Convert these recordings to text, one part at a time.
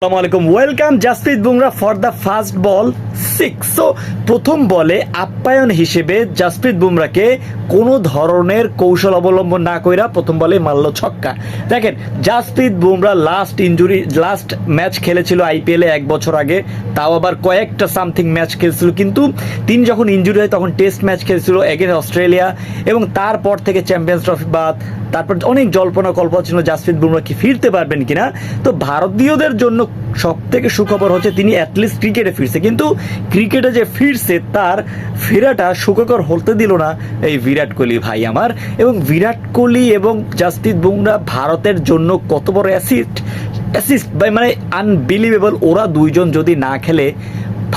আসসালামু আলাইকুম। Welcome Jasprit Bumrah for the first ball six so প্রথম বলে আপ্যায়ন হিসেবে জাসপ্রীত বুমরাকে কোনো ধরনের কৌশল অবলম্বন না কইরা প্রথম বলে মারল ছক্কা। দেখেন, Jasprit Bumrah last injury last match খেলেছিল আইপিএলে এক বছর আগে, তাও আবার কয়েকটা সামথিং ম্যাচ খেলছিল, কিন্তু তিনি যখন ইনজুরি হয় তখন টেস্ট ম্যাচ খেলছিল এগেন অস্ট্রেলিয়া এবং তারপর থেকে চ্যাম্পিয়ন্স ট্রফি বাদ, তারপর অনেক জল্পনা কল্পনা ছিল জাসপ্রীত বুমরা কি ফিরতে পারবেন কিনা। তো ভারতীয়দের জন্য সব থেকে সুখবর হচ্ছে তিনি অ্যাটলিস্ট ক্রিকেটে ফিরছে। কিন্তু ক্রিকেটে যে ফিরছে, তার ফেরাটা সুখকর হতে দিল না এই বিরাট কোহলি ভাই আমার। এবং বিরাট কোহলি এবং জাসপ্রীত বুমরা ভারতের জন্য কত বড় অ্যাসিস্ট অ্যাসিস্ট মানে আনবিলিভেবল ওরা দুইজন যদি না খেলে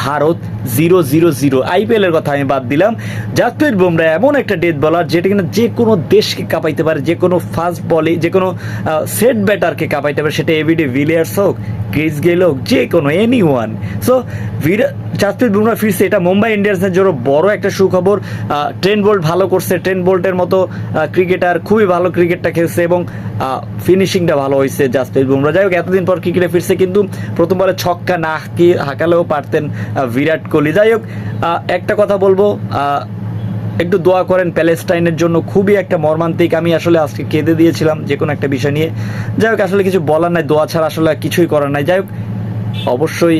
Bharat zero zero zero. IPL এর কথা আমি বাদ দিলাম। জাসপ্রীত বুমরা এমন একটা ডেথ বলার যেটা কিনা যে কোনো দেশকে কাঁপাইতে পারে, যে কোনো ফাস্ট বলে যে কোনো সেট ব্যাটারকে কাঁপাইতে পারে, সেটা এভিডি ভিলিয়ার্স হোক ক্রিস গেল হোক, যে কোনো any one so Jasprit Bumrah ফিরছে। এটা মুম্বাই ইন্ডিয়ান্সের জন্য বড় একটা সুখবর। ট্রেন বোল্ট ভালো করছে। ট্রেন বোল্টের মতো ক্রিকেটার খুবই ভালো ক্রিকেটটা খেলছে এবং ফিনিশিংটা ভালো হয়েছে জাসপ্রীত বুমরা। যাই হোক, এতদিন পর ক্রিকেটে ফিরছে, কিন্তু প্রথম বলে ছক্কা না হাঁকি হাঁকালেও পারতেন বিরাট কোহলি। যাই হোক একটা কথা বলব একটু দোয়া করেন প্যালেস্টাইনের জন্য। খুবই একটা মর্মান্তিক, আমি আসলে আজকে কেঁদে দিয়েছিলাম যে কোনো একটা বিষয় নিয়ে। যাই হোক, আসলে কিছু বলার নাই, দোয়া ছাড়া আসলে কিছুই করার নাই। যাই হোক, অবশ্যই